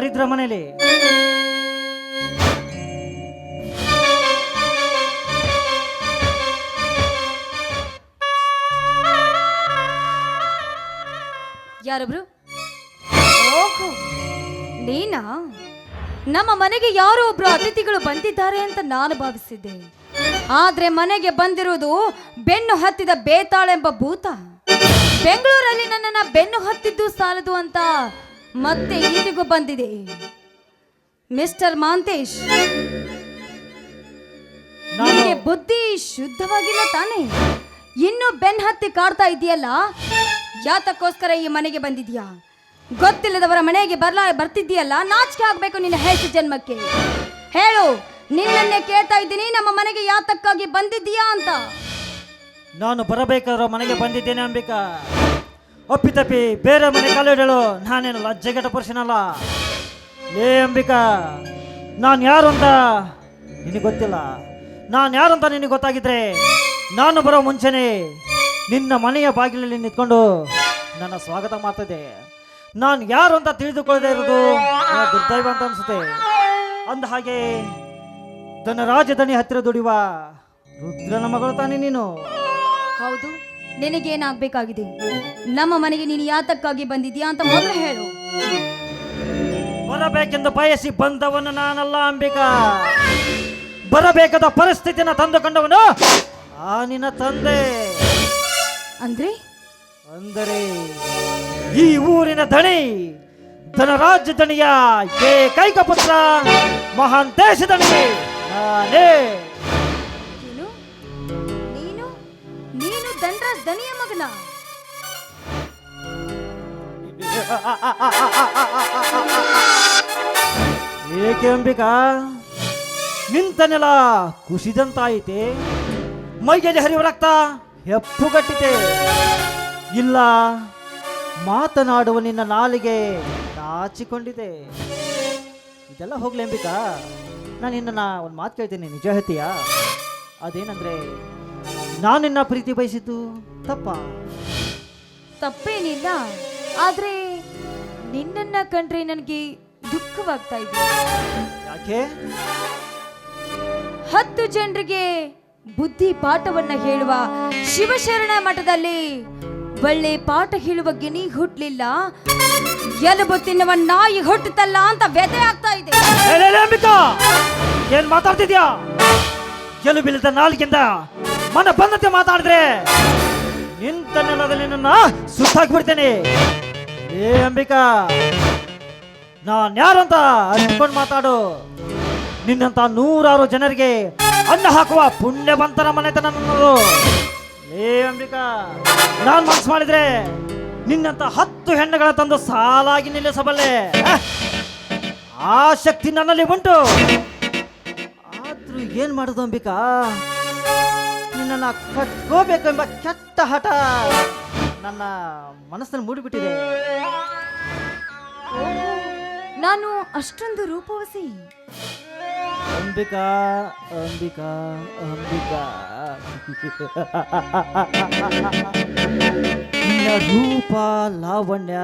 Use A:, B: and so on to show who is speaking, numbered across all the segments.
A: ಯಾರಿದ್ರ ಮನೇಲಿ?
B: ಯಾರೊಬ್ರು? ನೀನಾ? ನಮ್ಮ ಮನೆಗೆ ಯಾರೋ ಒಬ್ರು ಅತಿಥಿಗಳು ಬಂದಿದ್ದಾರೆ ಅಂತ ನಾನು ಭಾವಿಸಿದ್ದೆ. ಆದ್ರೆ ಮನೆಗೆ ಬಂದಿರುವುದು ಬೆನ್ನು ಹತ್ತಿದ ಬೇತಾಳೆಂಬ ಭೂತ. ಬೆಂಗಳೂರಲ್ಲಿ ನನ್ನನ್ನ ಬೆನ್ನು ಹತ್ತಿದ್ದು ಸಾಲದು ಅಂತ ಮತ್ತೆ ಇಲ್ಲಿಗೂ ಬಂದಿದೆ. ಮಿಸ್ಟರ್ ಮಾಂತೇಶ್ ನಿಮಗೆ ಬುದ್ಧಿ ಶುದ್ಧವಾಗಿಲ್ಲ ತಾನೇ? ಇನ್ನು ಬೆನ್ ಹತ್ತಿ ಕಾಡ್ತಾ ಇದೆಯಲ್ಲ? ಯಾತಕ್ಕೋಸ್ಕರ ಈ ಮನೆಗೆ ಬಂದಿದ್ಯಾ? ಗೊತ್ತಿಲ್ಲದವರ ಮನೆಗೆ ಬರ್ಲಾ ಬರ್ತಿದ್ದೀಯಲ್ಲ? ನಾಚಿಕೆ ಆಗ್ಬೇಕು ನಿನ್ನ ಹೆಸರು ಜನ್ಮಕ್ಕೆ. ಹೇಳು ನಿನ್ನನ್ನೇ ಕೇಳ್ತಾ ಇದ್ದೀನಿ ನಮ್ಮ ಮನೆಗೆ ಯಾತಕ್ಕಾಗಿ ಬಂದಿದ್ದೀಯಾ ಅಂತ.
A: ನಾನು ಬರಬೇಕಾದ್ರೆ ಮನೆಗೆ ಬಂದಿದ್ದೇನೆ ಅಂಬಿಕಾ. ಒಪ್ಪಿತಪ್ಪಿ, ಬೇರೆ ಮನೆ ಕಾಲಿಡಲು ನಾನೇನು ಲಜ್ಜೆಗೆಟ ಪುರುಷನಲ್ಲ? ಏ ಅಂಬಿಕಾ, ನಾನು ಯಾರು ಅಂತ ನಿನಗೆ ಗೊತ್ತಿಲ್ಲ. ನಾನು ಯಾರು ಅಂತ ನಿನಗೆ ಗೊತ್ತಾಗಿದ್ರೆ ನಾನು ಬರೋ ಮುಂಚೆನೆ ನಿನ್ನ ಮನೆಯ ಬಾಗಿಲಲ್ಲಿ ನಿಂತ್ಕೊಂಡು ನನ್ನ ಸ್ವಾಗತ ಮಾಡ್ತಿದ್ದೆ. ನಾನು ಯಾರು ಅಂತ ತಿಳಿದುಕೊಳ್ಳದೆ ಇರೋದು ದುರ್ದೈವ ಅಂತ ಅನಿಸುತ್ತೆ. ಅಂದ ಹಾಗೆ ತನ್ನ ರಾಜಧಾನಿ ಹತ್ತಿರ ದುಡಿಯುವ ರುದ್ರನ ಮಗಳು ತಾನೇ ನೀನು.
B: ಹೌದು. ನಿನಗೇನಾಗ್ಬೇಕಾಗಿದೆ? ನಮ್ಮ ಮನೆಗೆ ನೀನು ಯಾತಕ್ಕಾಗಿ ಬಂದಿದ್ಯಾ ಅಂತ ಮೊದಲು ಹೇಳು.
A: ಬರಬೇಕೆಂದು ಬಯಸಿ ಬಂದವನು ನಾನಲ್ಲ ಅಂಬಿಕಾ. ಬರಬೇಕಾದ ಪರಿಸ್ಥಿತಿನ ತಂದುಕೊಂಡವನು ಆ ನಿನ್ನ ತಂದೆ.
B: ಅಂದ್ರೆ?
A: ಅಂದರೆ ಈ ಊರಿನ ದಣಿ ಧನರಾಜ ದಣಿಯ ಏಕೈಕ ಪುತ್ರ ಮಹಾನ್ ದಣಿ. ನಾನೇ.
B: ನೀನು ದಂಡರಾಜ್ ದನಿಯ ಮಗನ.
A: ಏಕೆ ಅಂಬಿಕಾ? ನಿಂತ ನೆಲ ಕುಸಿದಂತಾಯಿತೆ? ಮೈಯಲ್ಲಿ ಹರಿಯುವ ರಕ್ತ ಹೆಪ್ಪುಗಟ್ಟಿತೆ ಇಲ್ಲ, ಮಾತನಾಡುವ ನಿನ್ನ ನಾಲಿಗೆ ನಾಚಿಕೊಂಡಿದೆ. ಇದೆಲ್ಲ ಹೋಗ್ಲಿ ಅಂಬಿಕಾ. ನಾನು ನಿನ್ನ ಒಂದು ಮಾತು ಕೇಳ್ತೀನಿ, ನಿಜ ಹೇಳ್ತೀಯಾ? ಅದೇನಂದ್ರೆ ನಾನು ನಿನ್ನ ಪ್ರೀತಿ ಬಯಸಿದ್ದು ತಪ್ಪ.
B: ತಪ್ಪೇನಿಲ್ಲ ಆದ್ರೆ ನಿನ್ನನ್ನ ಕಂಡ್ರೆ ನನಗೆ ದುಃಖವಾಗ್ತಾ ಇದೆ.
A: ಯಾಕೆ?
B: ಹತ್ತು ಜನರಿಗೆ ಬುದ್ಧಿ ಪಾಠವನ್ನ ಹೇಳುವ ಶಿವಶರಣ ಮಠದಲ್ಲಿ ಒಳ್ಳೆ ಪಾಠ ಹೇಳುವ ಗಿಣಿ ಹುಟ್ಟಲಿಲ್ಲ ಎಲುಬು ತಿನ್ನುವ ನಾಯಿ ಹುಟ್ಟುತ್ತಲ್ಲ ಅಂತ ವ್ಯಥೆ ಆಗ್ತಾ ಇದೆ.
A: ಏನ್ ಮಾತಾಡ್ತಿದ್ಯಾ? ಬೀಳಿದ ನಾಲ್ಕಿಂದ ಮನ ಬಂದಂತೆ ಮಾತಾಡಿದ್ರೆ ನಿಂತ ನೆಲದಲ್ಲಿ ನನ್ನ ಸುತ್ತಾಕ್ಬಿಡ್ತೇನೆ. ಏ, ಅಂಬಿಕಾ, ನಾನು ಅಂತ ಅನ್ಕೊಂಡು ಮಾತಾಡು. ನಿನ್ನಂತ ನೂರಾರು ಜನರಿಗೆ ಅನ್ನ ಹಾಕುವ ಪುಣ್ಯವಂತರ ಮನೆತನ ನನ್ನದು ಏ, ಅಂಬಿಕಾ, ನಾನು ಮನ್ಸು ಮಾಡಿದ್ರೆ ನಿನ್ನಂತ ಹತ್ತು ಹೆಣ್ಣುಗಳ ತಂದು ಸಾಲಾಗಿ ನಿಲ್ಲಿಸಬಲ್ಲೆ! ಆ ಶಕ್ತಿ ನನ್ನಲ್ಲಿ ಉಂಟು. ಆದ್ರೂ ಏನ್ ಮಾಡುದು, ಅಂಬಿಕಾ? ನಿನ್ನನ್ನ ಕಟ್ಕೋಬೇಕೆಂಬ ಕೆಟ್ಟ ಹಠ ನನ್ನ ಮನಸ್ಸನ್ನು ಮೂಡಿಬಿಟ್ಟಿದೆ.
B: ನಾನು ಅಷ್ಟೊಂದು ರೂಪವಸಿ.
A: ಅಂಬಿಕಾ ಅಂಬಿಕಾ ಅಂಬಿಕಾ. ನಿನ್ನ ರೂಪ ಲಾವಣ್ಯ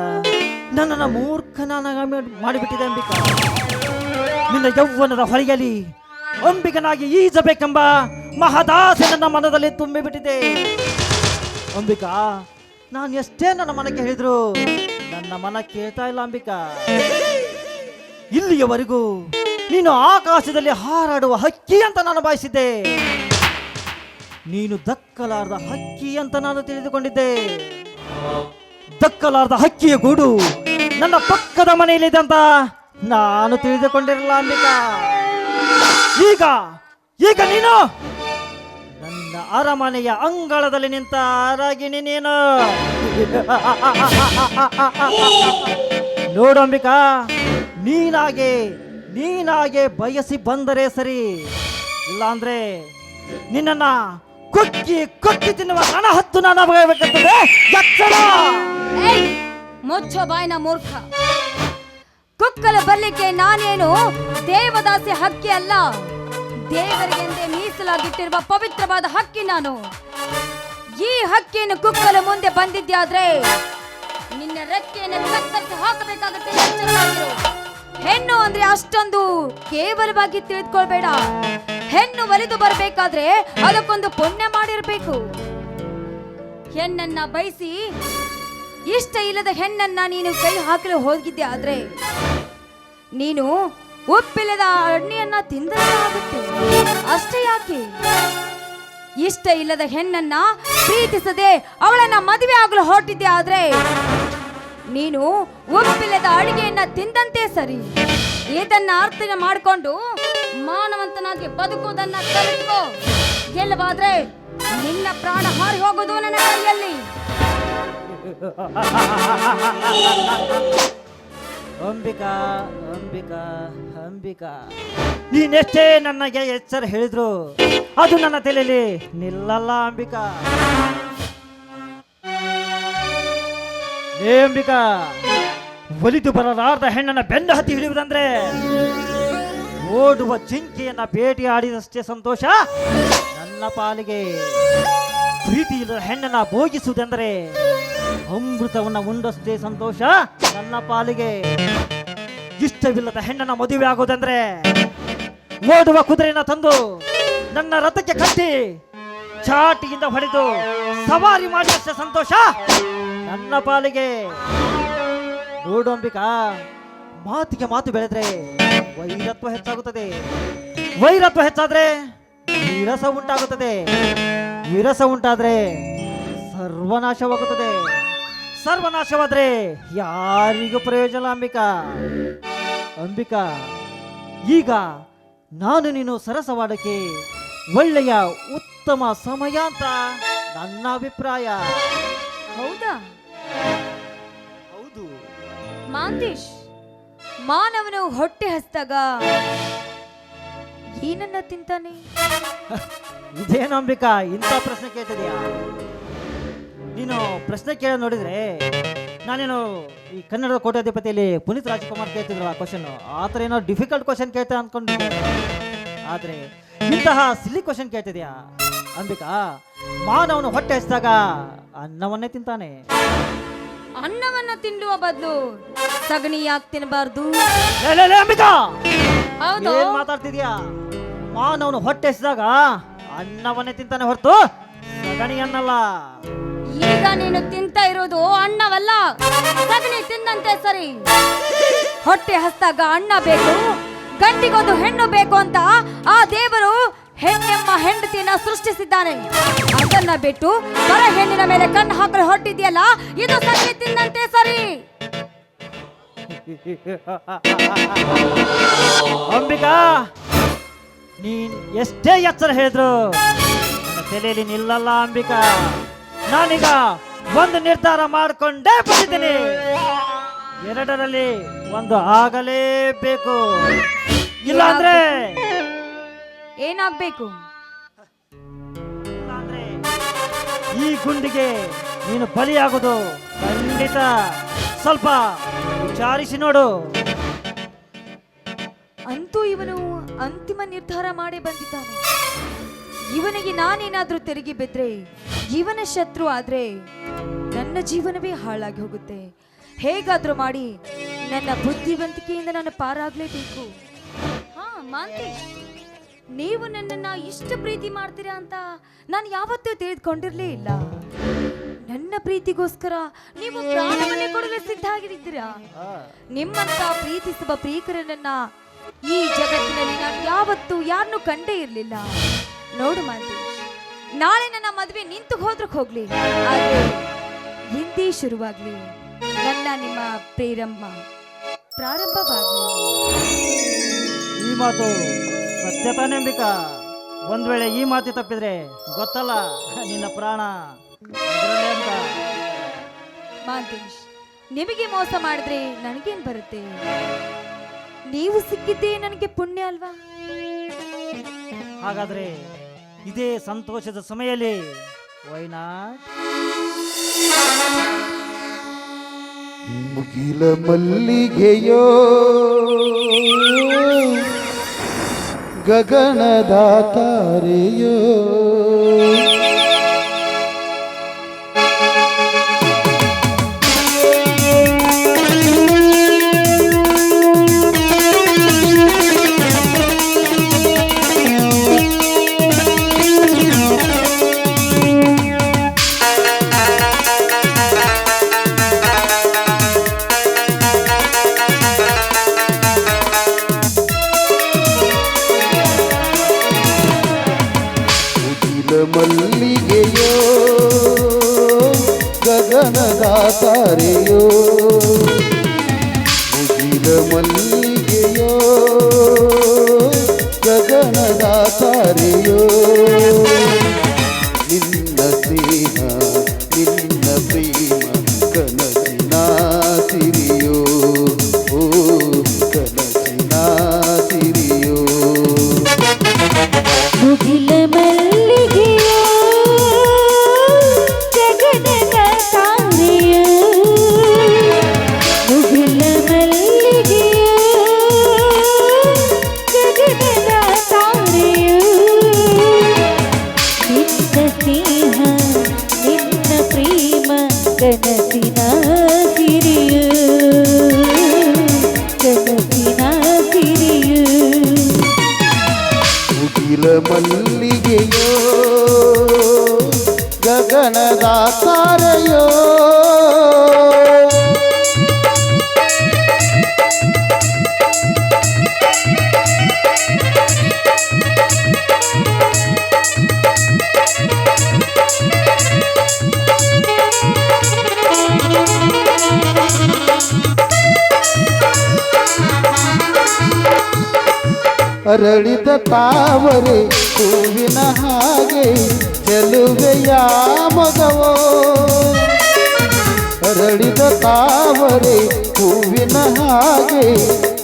A: ನನ್ನನ್ನು ಮೂರ್ಖನಾಗ ಮಾಡಿಬಿಟ್ಟಿದೆ ಅಂಬಿಕಾ. ನಿನ್ನ ಯೌವನದ ಹೊಳೆಯಲ್ಲಿ ಅಂಬಿಕನಾಗಿ ಈಜಬೇಕೆಂಬ ಮಹದಾಸೆ ನನ್ನ ಮನದಲ್ಲಿ ತುಂಬಿಬಿಟ್ಟಿದೆ. ಅಂಬಿಕಾ, ನಾನು ಎಷ್ಟೇ ನನ್ನ ಮನಕ್ಕೆ ಹೇಳಿದ್ರು. ನನ್ನ ಮನ ಕೇಳ್ತಾ ಇಲ್ಲ ಅಂಬಿಕಾ. ಇಲ್ಲಿಯವರೆಗೂ ನೀನು ಆಕಾಶದಲ್ಲಿ ಹಾರಾಡುವ ಹಕ್ಕಿ ಅಂತ ನಾನು ಭಾವಿಸಿದ್ದೆ. ನೀನು ದಕ್ಕಲಾರದ ಹಕ್ಕಿ ಅಂತ ನಾನು ತಿಳಿದುಕೊಂಡಿದ್ದೆ. ದಕ್ಕಲಾರದ ಹಕ್ಕಿಯ ಗೂಡು ನನ್ನ ಪಕ್ಕದ ಮನೆಯಲ್ಲಿದೆ ಅಂತ ನಾನು ತಿಳಿದುಕೊಂಡಿರಲ್ಲ ಅಂಬಿಕಾ. ಈಗ ಈಗ ನೀನು ನನ್ನ ಅರಮನೆಯ ಅಂಗಳದಲ್ಲಿ ನಿಂತ ರಾಗಿಣಿ ನೀನು ನೋಡಂಬಿಕಾ ನೀನಾಗೆ ನೀನಾಗೆ ಬಯಸಿ ಬಂದರೆ ಸರಿ. ಇಲ್ಲಾಂದ್ರೆ ನಿನ್ನನ್ನ ಕೊಕ್ಕಿ ಕೊಕ್ಕಿ ತಿನ್ನುವ ಹಣ ಹತ್ತು ನಾನು
B: ಮುಚ್ಚೋ ಬಾಯ್ನ ಮೂರ್ಖ. ಕುಕ್ಕಲ ಬರ್ಲಿಕ್ಕೆ ನಾನೇನು ದೇವದಾಸಿ ಹಕ್ಕಿ ಅಲ್ಲ? ದೇವರಿಗೆಂದೇ ಮೀಸಲಾಗಿಟ್ಟಿರುವ ಪವಿತ್ರವಾದ ಹಕ್ಕಿ ನಾನು. ಈ ಹಕ್ಕಿಯನ್ನು ಕುಕ್ಕಲು ಮುಂದೆ ಬಂದಿದ್ಯಾದ್ರೆ ನಿನ್ನ ರೆಕ್ಕೆಯನ್ನು ಕತ್ತರಿಸಿ ಹಾಕಬೇಕಾಗುತ್ತೆ ಹೆಣ್ಣು ಅಂದ್ರೆ ಅಷ್ಟೊಂದು ಕೇವಲವಾಗಿ ತಿಳಿದುಕೊಳ್ಬೇಡ. ಹೆಣ್ಣು ಒಲಿದು ಬರಬೇಕಾದ್ರೆ ಅದಕ್ಕೊಂದು ಪುಣ್ಯ ಮಾಡಿರ್ಬೇಕು. ಹೆಣ್ಣನ್ನ ಬಯಸಿ ಇಷ್ಟ ಇಲ್ಲದ ಹೆಣ್ಣನ್ನ ನೀನು ಕೈ ಹಾಕಲು ಹೋಗಿದ್ದೆ ಆದ್ರೆ ನೀನು ಉಪ್ಪಿಲ್ಲದ ಅಡ್ನಿಯನ್ನ ತಿಂದರೆ ಆಗುತ್ತೆ ಅಷ್ಟೇ ಯಾಕೆ? ಇಷ್ಟ ಇಲ್ಲದ ಹೆಣ್ಣನ್ನ ಪ್ರೀತಿಸದೆ ಅವಳನ್ನ ಮದುವೆ ಆಗಲು ಹೊರಟಿದ್ದೆ ಆದ್ರೆ ನೀನು ಉಪ್ಪಿಲ್ಲದ ಅಡಿಗೆಯನ್ನ ತಿಂದಂತೆ ಸರಿ. ಇದನ್ನ ಅರ್ಥನ ಮಾಡಿಕೊಂಡು ಮಾನವಂತನಾಗಿ ಬದುಕುವುದನ್ನ ಕಲಿತ್ಕೋ ಗೆಲ್ಲವಾದ್ರೆ ನಿನ್ನ ಪ್ರಾಣ ಹಾರಿ ಹೋಗೋದು ನನ್ನ ಕೈಯಲ್ಲಿ.
A: ಅಂಬಿಕಾ ಅಂಬಿಕಾ ಅಂಬಿಕಾ. ನೀನೆಷ್ಟೇ ನನಗೆ ಎಚ್ಚರ ಹೇಳಿದ್ರು, ಅದು ನನ್ನ ತಲೆಯಲ್ಲಿ ನಿಲ್ಲಲ್ಲ ಅಂಬಿಕಾ. ಏ ಅಂಬಿಕಾ, ಒಲಿದು ಬರಲಾರ್ದ ಹೆಣ್ಣನ ಬೆನ್ನು ಹತ್ತಿ ಹಿಡಿಯುವುದಂದ್ರೆ ಓಡುವ ಜಿಂಕೆಯನ್ನ ಭೇಟಿ ಆಡಿದಷ್ಟೇ ಸಂತೋಷ. ನನ್ನ ಪಾಲಿಗೆ ಪ್ರೀತಿ ಇಲ್ಲದ ಹೆಣ್ಣನ್ನ ಭೋಗಿಸುವುದೆಂದರೆ ಅಮೃತವನ್ನ ಉಂಡಷ್ಟೇ ಸಂತೋಷ ನನ್ನ ಪಾಲಿಗೆ. ಇಷ್ಟವಿಲ್ಲದ ಹೆಣ್ಣನ ಮದುವೆ ಆಗೋದಂದ್ರೆ ಓಡುವ ಕುದುರೆನ ತಂದು ನನ್ನ ರಥಕ್ಕೆ ಕಟ್ಟಿ ಚಾಟಿಯಿಂದ ಹೊಡೆದು ಸವಾರಿ ಮಾಡಿದಷ್ಟೇ ಸಂತೋಷ ನನ್ನ ಪಾಲಿಗೆ. ನೋಡು ಅಂಬಿಕಾ ಮಾತಿಗೆ ಮಾತು ಬೆಳೆದ್ರೆ ವೈರತ್ವ ಹೆಚ್ಚಾಗುತ್ತದೆ. ವೈರತ್ವ ಹೆಚ್ಚಾದ್ರೆ ವಿರಸ ಉಂಟಾಗುತ್ತದೆ. ವಿರಸ ಉಂಟಾದ್ರೆ ಸರ್ವನಾಶವಾಗುತ್ತದೆ. ಸರ್ವನಾಶವಾದ್ರೆ ಯಾರಿಗೂ ಪ್ರಯೋಜನ ಅಂಬಿಕಾ? ಅಂಬಿಕಾ ಈಗ ನಾನು ನೀನು ಸರಸವಾಡಕ್ಕೆ ಒಳ್ಳೆಯ ಉತ್ತಮ ಸಮಯ ಅಂತ ನನ್ನ ಅಭಿಪ್ರಾಯ.
B: ಹೌದಾ?
A: ಹೌದು.
B: ಮಾಂತೇಶ್ ಮಾನವನು ಹೊಟ್ಟೆ ಹಸ್ತಾಗ ಏನನ್ನ ತಿಂತಾನೆ?
A: ಇದೇನು ಅಂಬಿಕಾ ಇಂಥ ಪ್ರಶ್ನೆ ಕೇಳ್ತಿದ್ಯಾ? ನೀನು ಪ್ರಶ್ನೆ ಕೇಳ ನೋಡಿದ್ರೆ ನಾನೇನು ಈ ಕನ್ನಡದ ಕೋಟ್ಯಾಧಿಪತಿಯಲ್ಲಿ ಪುನೀತ್ ರಾಜ್ಕುಮಾರ್ ಕೇಳ್ತಿದ್ರು ಆ ಕ್ವಶನ್ ಆ ಥರ ಏನೋ ಡಿಫಿಕಲ್ಟ್ ಕ್ವಶನ್ ಕೇಳ್ತಾ ಅನ್ಕೊಂಡಿದ್ದೆ ಆದರೆ ಇಂತಹ ಸಿಲ್ಲಿ ಕ್ವಶನ್ ಕೇಳ್ತಿದ್ಯಾ? ಅಂಬಿಕಾ ಮಾನವನು ಹೊಟ್ಟೆ ಹಚ್ಚಿದಾಗ ಅನ್ನವನ್ನೇ ತಿಂತಾನೆ.
B: ಅನ್ನವನ್ನ ತಿನ್ನುವ ಬದಲು ಸಗಣಿ ಯಾಕೆ ತಿನ್ನಬಾರ್ದು?
A: ಲೇ, ಲೇ, ಲೇ, ಅಂಬಿಕಾ!
B: ಹೌದು.
A: ಏನ್ ಮಾತಾಡ್ತಿದ್ಯಾ? ಮಾನವನು ಹೊಟ್ಟೆ ಹಸಿದಾಗ ಅನ್ನವನ್ನೇ ತಿಂತಾನೆ ಹೊರತು ಸಗಣಿ ಅನ್ನಲ್ಲ.
B: ಈಗ ನೀನು ತಿಂತ ಇರೋದು ಅನ್ನವಲ್ಲ? ಸಗಣಿ ತಿಂದಂತೆ ಸರಿ. ಹೊಟ್ಟೆ ಹಸ್ತಾಗ ಅಣ್ಣ ಬೇಕು ಗಂಟಿಗೊಂದು ಹೆಣ್ಣು ಬೇಕು ಅಂತ ಆ ದೇವರು ಹೆಣ್ಣೆಮ್ಮ ಹೆಂಡತಿಯನ್ನ ಸೃಷ್ಟಿಸಿದ್ದಾನೆ. ಅದನ್ನ ಬಿಟ್ಟು ಬರ ಹೆಣ್ಣಿನ ಮೇಲೆ ಕಣ್ಣು ಹಾಕಲು ಹೊರಟಿದ್ಯಲ್ಲ, ಇದು ಸಗಣಿ ತಿಂದಂತೆ ಸರಿ.
A: ಅಂಬಿಕಾ, ನೀನ್ ಎಷ್ಟೇ ಎಚ್ಚರ ಹೇಳಿದ್ರು ತಲೆಯಲ್ಲಿ ನಿಲ್ಲಲ್ಲ ಅಂಬಿಕಾ. ನಾನೀಗ ಒಂದು ನಿರ್ಧಾರ ಮಾಡಿಕೊಂಡೇ ಬಂದಿದ್ದೀನಿ. ಎರಡರಲ್ಲಿ ಒಂದು ಆಗಲೇಬೇಕು. ಇಲ್ಲ ಅಂದ್ರೆ
B: ಏನಾಗ್ಬೇಕು?
A: ಇಲ್ಲ ಅಂದ್ರೆ ಈ ಗುಂಡಿಗೆ ನೀನು ಬಲಿಯಾಗೋದು ಖಂಡಿತ. ಸ್ವಲ್ಪ ವಿಚಾರಿಸಿ ನೋಡು.
B: ಅಂತೂ ಇವನು ಅಂತಿಮ ನಿರ್ಧಾರ ಮಾಡಿ ಬಂದಿದ್ದಾನೆ. ಇವನಿಗೆ ನಾನೇನಾದ್ರೂ ತೆರಿಗೆ ಬಿದ್ರೆ, ಇವನ ಶತ್ರು ಆದ್ರೆ ನನ್ನ ಜೀವನವೇ ಹಾಳಾಗಿ ಹೋಗುತ್ತೆ. ಹೇಗಾದ್ರೂ ಮಾಡಿ ನನ್ನ ಬುದ್ಧಿವಂತಿಕೆಯಿಂದ ನಾನು ಪಾರಾಗ್ಲೇಬೇಕು. ಹಾ ನೀವು ನನ್ನನ್ನ ಇಷ್ಟು ಪ್ರೀತಿ ಮಾಡ್ತೀರಾ ಅಂತ ನಾನು ಯಾವತ್ತೂ ತಿಳಿದುಕೊಂಡಿರ್ಲೇ ಇಲ್ಲ. ನನ್ನ ಪ್ರೀತಿಗೋಸ್ಕರ ನೀವು ಪ್ರಾಣವನ್ನೇ ಕೊಡಲು ಸಿದ್ಧ ಆಗಿದ್ದೀರಾ? ನಿಮ್ಮಂತ ಪ್ರೀತಿಸುವ ಪ್ರೀಕರನನ್ನ ಈ ಜಗತ್ತಿನಲ್ಲಿ ನಾನು ಯಾವತ್ತೂ ಯಾರನ್ನೂ ಕಂಡೇ ಇರಲಿಲ್ಲ. ನೋಡು ಮಾಂತೇಶ್ ನಾಳೆ ನನ್ನ ಮದುವೆ ನಿಂತು ಹೋದ್ರಕ್ ಹೋಗ್ಲಿ. ಆದ್ರೆ ಹಿಂದೆ ಶುರುವಾಗ್ಲಿ. ನನ್ನ ನಿಮ್ಮ ಪ್ರೇರಂಭ ಪ್ರಾರಂಭವಾಗ್ಲಿ.
A: ಈ ಮಾತು ಸತ್ಯ ತಾನೇ ಅಂಬಿಕಾ? ಒಂದ್ ವೇಳೆ ಈ ಮಾತು ತಪ್ಪಿದ್ರೆ ಗೊತ್ತಲ್ಲ ನಿನ್ನ ಪ್ರಾಣ. ಇದರಲ್ಲೇ ಅಂತ.
B: ಮಾಂತೇಶ್ ನಿಮಗೆ ಮೋಸ ಮಾಡಿದ್ರೆ ನನಗೇನ್ ಬರುತ್ತೆ? ನೀವು ಸಿಕ್ಕಿದ್ದೇ ನನಗೆ ಪುಣ್ಯ ಅಲ್ವಾ?
A: ಹಾಗಾದ್ರೆ ಇದೇ ಸಂತೋಷದ ಸಮಯಲ್ಲಿ ವೈನಾಟ್
C: ಮುಗಿಲ ಮಲ್ಲಿಗೆಯೋ ಗಗನದ ತಾರೆಯೋ ಅರಳಿದ ತಾವರೆ ಹೂವಿನ ಹಾಗೆ ಚೆಲುವೆಯ ಮಗವೋ? ಅರಳಿದ ತಾವರೆ ಹೂವಿನ ಹಾಗೆ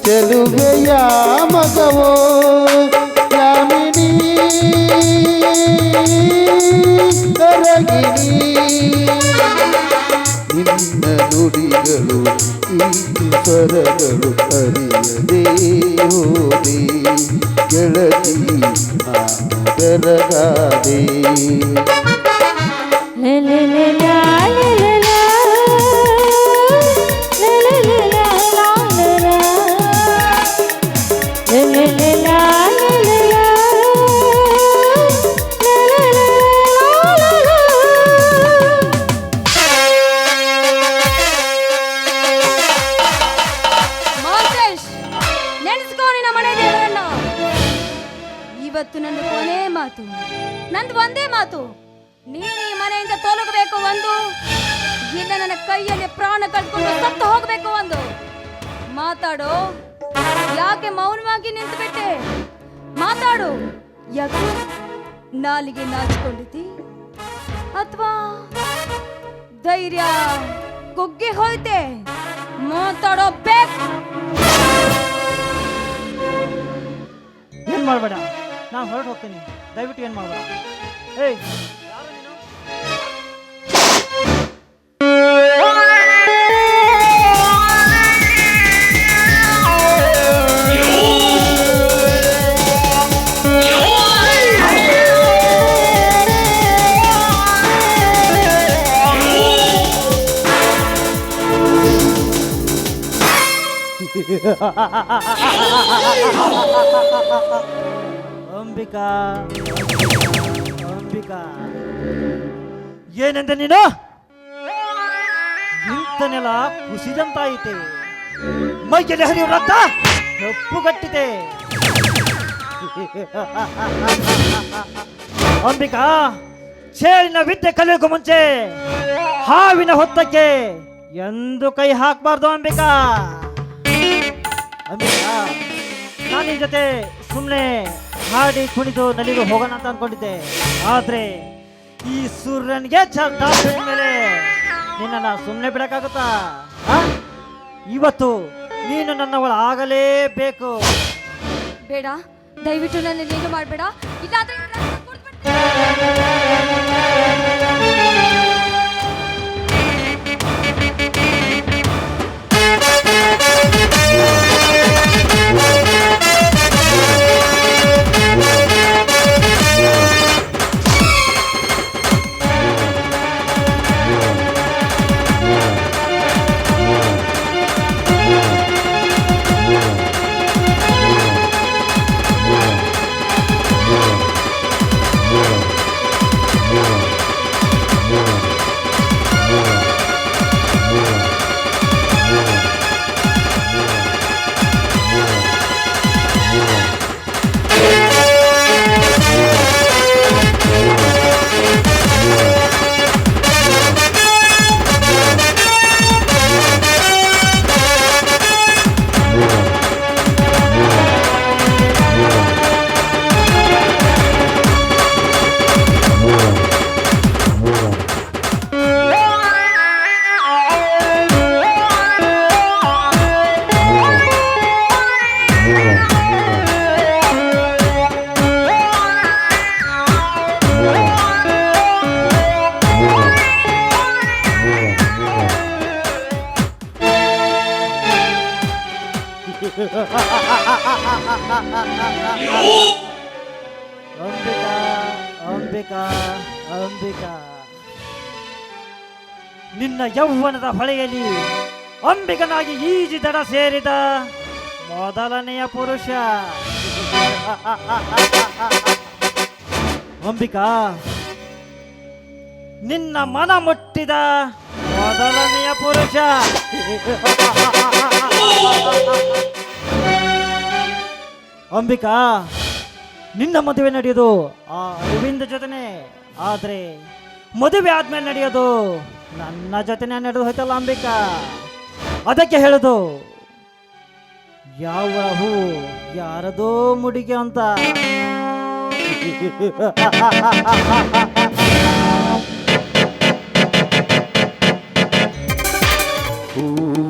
C: ಚೆಲುವೆಯ ಮಗವೋ? ಯಾಮಿನಿ ಕರಗಿನಿ ನಿನ್ನ ನುಡಿಗಳು ಈ ಸ್ವರಗಳು ಅರಿಯದೇ ಹೋದೆ ಗೆಳತಿ ಬೆರಗಾದೆ
B: ಮಾಂತೇಶ್ ಮಾತು. ನಂದು ಒಂದೇ ಮಾತು. ನೀನು ಈ ಮನೆಯಿಂದ ತೊಲಗಬೇಕು ಒಂದು, ಇಲ್ಲ ನನ್ನ ಕೈಯಲ್ಲಿ ಪ್ರಾಣ ಕಳ್ಕೊಂಡು ಸತ್ತು ಹೋಗಬೇಕು ಒಂದು. ಮಾತಾಡು? ಯಾಕೆ ಮೌನವಾಗಿ ನಿಂತು ಬಿಟ್ಟೆ ಮಾತಾಡು. ಯಾಕೆ ನಾಲಿಗೆ ನಾಚಿಕೊಂಡಿದ್ದಿ? ಅಥವಾ ಧೈರ್ಯ ಕುಗ್ಗಿ ಹೋಯ್ತೆ? ಮಾತಾಡೋ ಬೇಕು?
A: ಏನ್ ಮಾಡಬೇಡ, ನಾನು ಹೊರಟು ಹೋಗ್ತೀನಿ ದಯವಿಟ್ಟು ಏನ್ ಮಾಡಬೇಡ ಏಯ್ ಯಾರು ನೀನು? ಅಂಬಿಕಾ ಅಂಬಿಕಾ ಏನಂದ ನೀನು? ನಿಂತನೆಲ್ಲ ಕುಸಿದಂತಾಯಿತೆ. ಮೈಯಲ್ಲಿ ಹರಿಯುವ ರಕ್ತ ಕಟ್ಟಿದೆ ಅಂಬಿಕಾ, ಚೇಳಿನ ವಿದ್ಯೆ ಕಲಿಯೋಕು ಮುಂಚೆ ಹಾವಿನ ಹೊತ್ತಕ್ಕೆ ಎಂದು ಕೈ ಹಾಕಬಾರ್ದು ಅಂಬಿಕಾ. ಅಂಬಿಕಾ, ನಿನ್ ಜೊತೆ ಸುಮ್ಮನೆ ಹಾಡಿ ಕುಣಿದು ನಲಿದು ಹೋಗೋಣ ಅಂತ ಅನ್ಕೊಂಡಿದ್ದೆ. ಆದ್ರೆ ಈ ಸೂರ್ಯನಿಗೆ ಚಟ ಮೇಲೆ ನಿನ್ನನ್ನ ಸುಮ್ಮನೆ ಬಿಡಕ್ಕಾಗುತ್ತಾ? ಇವತ್ತು ನೀನು ನನ್ನವಳ ಆಗಲೇಬೇಕು.
B: ಬೇಡ, ದಯವಿಟ್ಟು ನನ್ನ ಏನು ಮಾಡಬೇಡ. ಇಲ್ಲಾಂದ್ರೆ
A: ಯೌವನದ ಹೊಳೆಯಲ್ಲಿ ಅಂಬಿಕನಾಗಿ ಈಜಿ ದಡ ಸೇರಿದ ಮೊದಲನೆಯ ಪುರುಷ. ಅಂಬಿಕಾ, ನಿನ್ನ ಮನ ಮುಟ್ಟಿದ ಮೊದಲನೆಯ ಪುರುಷ. ಅಂಬಿಕಾ, ನಿನ್ನ ಮದುವೆ ನಡೆಯೋದು ಆ ಅರವಿಂದ ಜೊತೆನೆ. ಆದ್ರೆ ಮದುವೆ ಆದ್ಮೇಲೆ ನಡೆಯೋದು ನನ್ನ ಜೊತೆನೆ ನಡೆದು ಹೋಯ್ತಲ್ಲ ಅಂಬಿಕಾ? ಅದಕ್ಕೆ ಹೇಳುದು ಯಾವ ಹೂ ಯಾರದೋ ಮುಡಿಗೆ ಅಂತ.
C: ಹೂವರಳ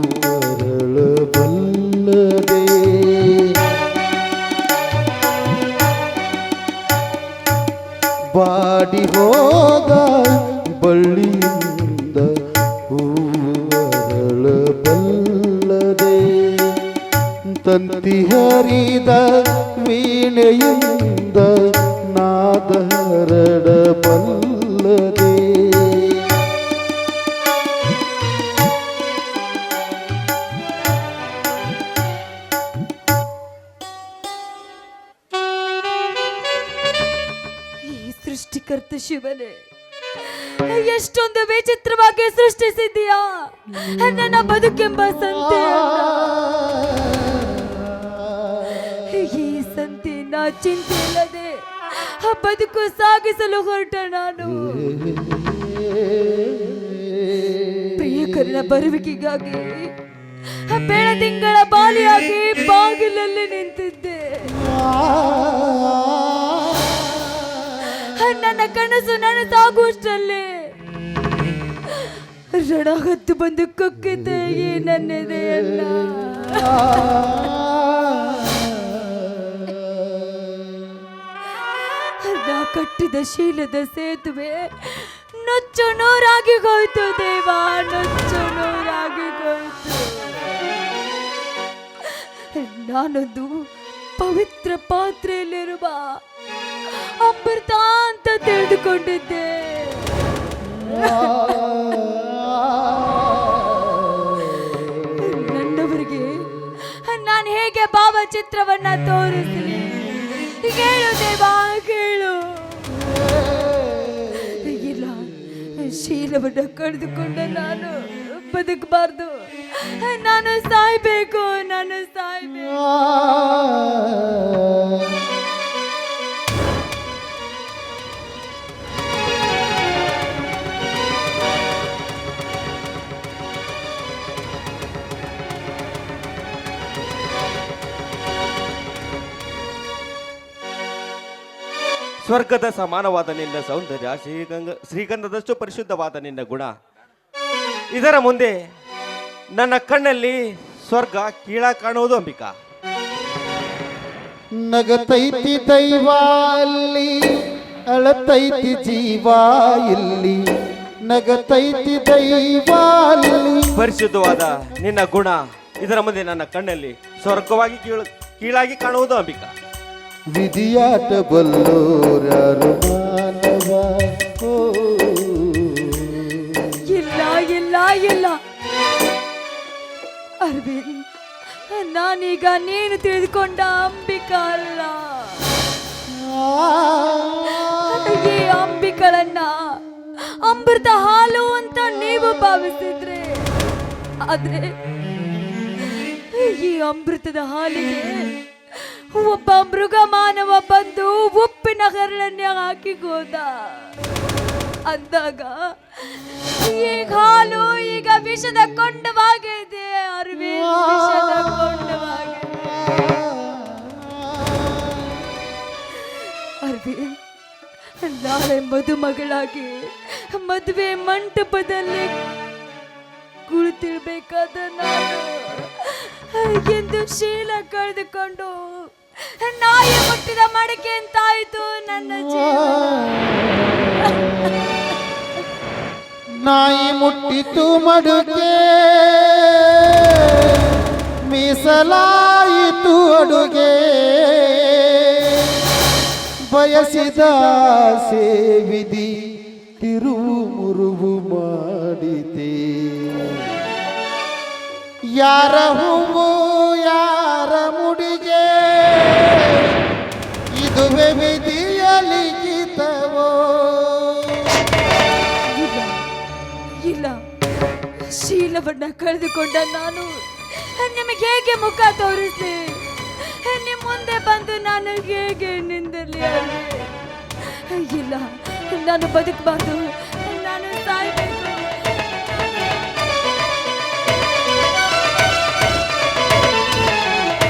B: ಎಷ್ಟೊಂದು ವಿಚಿತ್ರವಾಗಿ ಸೃಷ್ಟಿಸಿದ್ಯಾ ನನ್ನ ಬದುಕೆಂಬ ಸಂತೆ. ಈ ನಾ ಚಿಂತೆ ಇಲ್ಲದೆ ಬದುಕು ಸಾಗಿಸಲು ಹೊರಟ ನಾನು. ಪ್ರಿಯಕರನ ಬರುವಿಕೆಗಾಗಿ ಆ ಬೆಳದಿಂಗಳ ಬಾಲಿಯಾಗಿ ಬಾಗಿಲಲ್ಲಿ ನಿಂತಿದ್ದೆ. ನನ್ನ ಕನಸು ನನಸಾಗುವಷ್ಟರಲ್ಲಿ ರಣ ಹೊತ್ತು ಬಂದು ಕೊಕ್ಕಿದ್ದೆ ಈ ನನ್ನೆದೆಯನ್ನ ನಾ ಕಟ್ಟಿದ ಶೀಲದ ಸೇತುವೆ ನುಚ್ಚು ನೂರಾಗಿ ಹೋಯ್ತು ದೇವಾ, ನುಚ್ಚು ನೂರಾಗಿ ಹೋಯ್ತು. ನಾನೊಂದು ಪವಿತ್ರ ಪಾತ್ರೆಯಲ್ಲಿರುವ ಅಮೃತ ಅಂತ ತಿಳಿದುಕೊಂಡಿದ್ದೆ. ನನ್ನವರಿಗೆ ನಾನು ಹೇಗೆ ಭಾವಚಿತ್ರವನ್ನ ತೋರಿಸಲಿ? ಕೇಳು ದೇವಾ ಕೇಳು ಇಲ್ಲ, ಶೀಲವನ್ನ ಕಳೆದುಕೊಂಡ ನಾನು ಬದುಕಬಾರ್ದು. ನಾನು ಸಾಯ್ಬೇಕು ನಾನು ಸಾಯ್ಬೇಕು.
D: ಸ್ವರ್ಗದ ಸಮಾನವಾದ ನಿನ್ನ ಸೌಂದರ್ಯ ಶ್ರೀಗಂಗ ಶ್ರೀಗಂಧದಷ್ಟು ಪರಿಶುದ್ಧವಾದ ನಿನ್ನ ಗುಣ. ಇದರ ಮುಂದೆ ನನ್ನ ಕಣ್ಣಲ್ಲಿ ಸ್ವರ್ಗ ಕೀಳ ಕಾಣುವುದು ಅಂಬಿಕಾ.
C: ನಗತೈತಿ ದೈವ ಅಲ್ಲಿ ಅಳತೈತಿ ಜೀವ ಇಲ್ಲಿ ನಗತೈತಿ ದೈವ ಅಲ್ಲಿ
D: ಪರಿಶುದ್ಧವಾದ ನಿನ್ನ ಗುಣ ಇದರ ಮುಂದೆ ನನ್ನ ಕಣ್ಣಲ್ಲಿ ಸ್ವರ್ಗವಾಗಿ ಕೀಳು ಕೀಳಾಗಿ ಕಾಣುವುದು ಅಂಬಿಕಾ.
C: ವಿಧಿಯಾಟ ಓ.
B: ಇಲ್ಲ ಇಲ್ಲ ಇಲ್ಲ. ಅರವಿಂದ್ ನಾನೀಗ ನೀನು ತಿಳಿದುಕೊಂಡ ಅಂಬಿಕಾ ಅಲ್ಲ. ಈ ಅಂಬಿಕಳನ್ನ ಅಮೃತ ಹಾಲು ಅಂತ ನೀವು ಭಾವಿಸಿದ್ರೆ, ಆದ್ರೆ ಈ ಅಮೃತದ ಹಾಲಿಗೆ ಒಬ್ಬ ಮೃಗ ಮಾನವ ಬಂದು ಉಪ್ಪಿನ ಹರಳನ್ನೇ ಹಾಕಿ ಹೋದ ಅಂದಾಗ, ಈ ಹಾಲು ಈಗ ವಿಷದ ಕೊಂಡವಾಗಿದೆ ಅರಿವೆ ವಿಷದ ಕೊಂಡವಾಗಿದೆ ನಾಳೆ ಮದುಮಗಳಾಗಿ ಮದುವೆ ಮಂಟಪದಲ್ಲಿ ಕುಳಿತಿರ್ಬೇಕಾದ ನಾನು. ಎಂದು ಶೀಲ ಕಳೆದುಕೊಂಡು ನಾಯಿ ಮುಟ್ಟಿದ ಮಡಿಕೆ ಅಂತಾಯ್ತು ನನ್ನ
C: ನಾಯಿ ಮುಟ್ಟಿತು ಮಡುಗೆ ಮೀಸಲಾಯಿತು ಅಡುಗೆ. ಬಯಸಿದ ಸೇವಿದಿ ತಿರುವು ಮುರುವು ಮಾಡಿದೆ. ಯಾರ ಹೂವು ಇದುವೆ ವಿಧಿಯಲಿ ಗೀತವೋ?
B: ಇಲ್ಲ ಇಲ್ಲ. ಶೀಲವನ್ನ ಕಳೆದುಕೊಂಡ ನಾನು ನಿಮಗೆ ಹೇಗೆ ಮುಖ ತೋರಿಸಿ ನಿಮ್ಮ ಮುಂದೆ ಬಂದು ನಾನು ಹೇಗೆ ನಿಂದಲಿ? ಇಲ್ಲ, ನಾನು ಬದುಕಬಾರ್ದು. ನಾನು ಸಾಯ್ಬೇಕು.